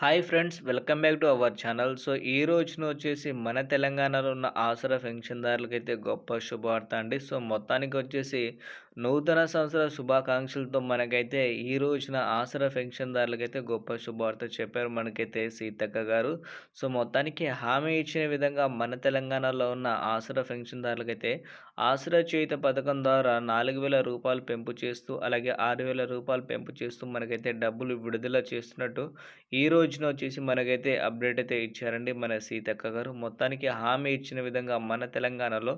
Hi friends welcome back to our channel. So ఈ రోజున వచ్చేసి మన తెలంగాణలో ఉన్న ఆసరా పెన్షన్దారులకైతే గొప్ప శుభవార్త అండి. సో మొత్తానికి వచ్చేసి నూతన సంవత్సర శుభాకాంక్షలతో మనకైతే ఈ రోజున ఆసరా పెన్షన్దారులకైతే గొప్ప శుభవార్త చెప్పారు మనకైతే సీతక్క గారు. సో మొత్తానికి హామీ ఇచ్చిన విధంగా మన తెలంగాణలో ఉన్న ఆసరా పెన్షన్దారులకైతే ఆసరా చేయుత పథకం ద్వారా నాలుగు వేల రూపాయలు పెంపు చేస్తూ అలాగే ఆరు వేల రూపాయలు పెంపు చేస్తూ మనకైతే డబ్బులు విడుదల చేస్తున్నట్టు ఈ రోజున వచ్చేసి మనకైతే అప్డేట్ అయితే ఇచ్చారండి మన సీతక్క గారు. మొత్తానికి హామీ ఇచ్చిన విధంగా మన తెలంగాణలో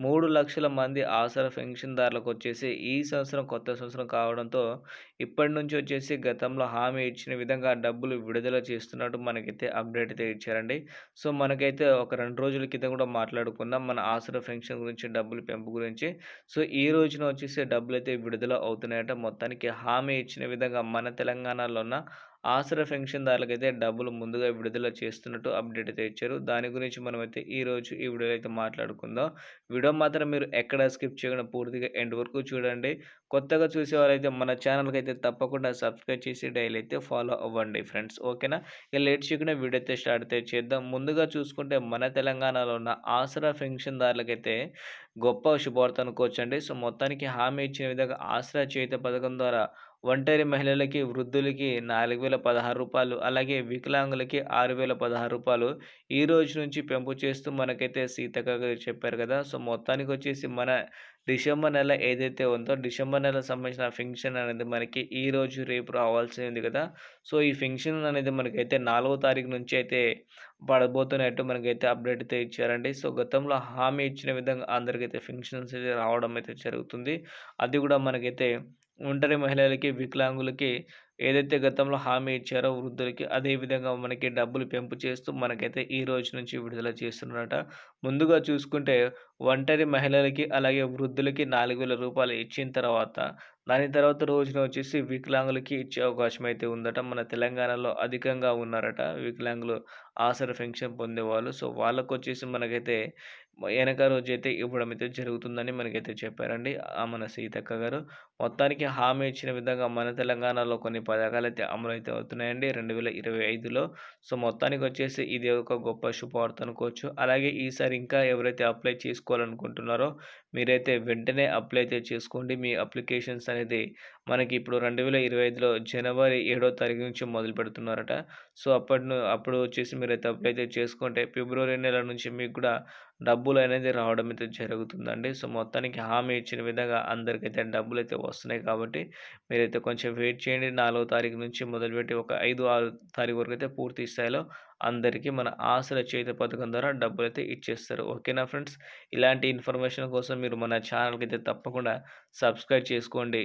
మూడు లక్షల మంది ఆసరా పెన్షన్దారులకు వచ్చేసి ఈ సంవత్సరం కొత్త సంవత్సరం కావడంతో ఇప్పటి నుంచి వచ్చేసి గతంలో హామీ ఇచ్చిన విధంగా డబ్బులు విడుదల చేస్తున్నట్టు మనకైతే అప్డేట్ అయితే ఇచ్చారండి. సో మనకైతే ఒక రెండు రోజుల కింద కూడా మాట్లాడుకుందాం. మన ఆసరా పెన్షన్ గురించి డబ్బులు పెంపు గురించి. సో ఈ రోజున వచ్చేసి డబ్బులు అయితే విడుదల అవుతున్నాయట. మొత్తానికి హామీ ఇచ్చిన విధంగా మన తెలంగాణలో ఉన్న ఆసరా పెన్షన్దారులకైతే డబ్బులు ముందుగా విడుదల చేస్తున్నట్టు అప్డేట్ అయితే ఇచ్చారు. దాని గురించి మనమైతే ఈరోజు ఈ వీడియోలో అయితే మాట్లాడుకుందాం. వీడియో మాత్రం మీరు ఎక్కడ స్కిప్ చేయకుండా పూర్తిగా ఎండ్ వరకు చూడండి. కొత్తగా చూసేవారైతే మన ఛానల్కి అయితే తప్పకుండా సబ్స్క్రైబ్ చేసి డైలీ అయితే ఫాలో అవ్వండి ఫ్రెండ్స్. ఓకేనా? ఇక లేట్ చేయకుండా వీడియో అయితే స్టార్ట్ అయితే చేద్దాం. ముందుగా చూసుకుంటే మన తెలంగాణలో ఉన్న ఆసరా పెన్షన్దారులకైతే గొప్ప శుభార్త అనుకోవచ్చండి. సో మొత్తానికి హామీ ఇచ్చిన విధంగా ఆసరా చేత పథకం ద్వారా ఒంటరి మహిళలకి వృద్ధులకి నాలుగు వేల పదహారు రూపాయలు అలాగే వికలాంగులకి ఆరు వేల పదహారు రూపాయలు ఈ రోజు నుంచి పెంపు చేస్తూ మనకైతే సీతక్క గారు చెప్పారు కదా. సో మొత్తానికి వచ్చేసి మన డిసెంబర్ నెల ఏదైతే ఉందో డిసెంబర్ నెల సంబంధించిన ఫంక్షన్ అనేది మనకి ఈ రోజు రేపు రావాల్సి ఉంది కదా. సో ఈ ఫంక్షన్ అనేది మనకైతే నాలుగో తారీఖు నుంచి అయితే పడబోతున్నట్టు మనకైతే అప్డేట్ అయితే ఇచ్చారండి. సో గతంలో హామీ ఇచ్చిన విధంగా అందరికైతే ఫంక్షన్స్ అయితే రావడం అయితే జరుగుతుంది. అది కూడా మనకైతే ఒంటరి మహిళలకి వికలాంగులకి ఏదైతే గతంలో హామీ ఇచ్చారో వృద్ధులకి అదే విధంగా మనకి డబ్బులు పెంపు చేస్తూ మనకైతే ఈ రోజు నుంచి విడుదల చేస్తున్నారట. ముందుగా చూసుకుంటే ఒంటరి మహిళలకి అలాగే వృద్ధులకి నాలుగు వేల రూపాయలు ఇచ్చిన తర్వాత దాని తర్వాత రోజున వచ్చేసి వికలాంగులకి ఇచ్చే అవకాశం అయితే ఉందట. మన తెలంగాణలో అధికంగా ఉన్నారట వికలాంగులు ఆసర పెన్షన్ పొందేవాళ్ళు. సో వాళ్ళకు వచ్చేసి మనకైతే వెనక రోజు అయితే ఇవ్వడం అయితే జరుగుతుందని మనకైతే చెప్పారండి. ఆ మన సీతక్క గారు. మొత్తానికి హామీ ఇచ్చిన విధంగా మన తెలంగాణలో కొన్ని పథకాలు అయితే అమలు అయితే అవుతున్నాయండి. రెండు వేల ఇరవై ఐదులో. సో మొత్తానికి వచ్చేసి ఇది ఒక గొప్ప శుభవార్త అనుకోవచ్చు. అలాగే ఈసారి ఇంకా ఎవరైతే అప్లై చేసుకోవాలనుకుంటున్నారో మీరైతే వెంటనే అప్లై అయితే చేసుకోండి. మీ అప్లికేషన్స్ అనేది మనకి ఇప్పుడు రెండు వేల ఇరవై ఐదులో జనవరి ఏడో తారీఖు నుంచి మొదలు పెడుతున్నారట. సో అప్పటి అప్పుడు వచ్చేసి మీరైతే అప్లై అయితే చేసుకుంటే ఫిబ్రవరి నెల నుంచి మీకు కూడా డబ్బు డబ్బులు అనేది రావడం అయితే జరుగుతుందండి. సో మొత్తానికి హామీ ఇచ్చిన విధంగా అందరికైతే డబ్బులు అయితే వస్తున్నాయి కాబట్టి మీరైతే కొంచెం వెయిట్ చేయండి. నాలుగో తారీఖు నుంచి మొదలుపెట్టి ఒక ఐదు ఆరు తారీఖు వరకు అయితే పూర్తి స్థాయిలో అందరికీ మన ఆశల చేతి పథకం ద్వారా డబ్బులు అయితే ఇచ్చేస్తారు. ఓకేనా ఫ్రెండ్స్? ఇలాంటి ఇన్ఫర్మేషన్ కోసం మీరు మన ఛానల్కి అయితే తప్పకుండా సబ్స్క్రైబ్ చేసుకోండి.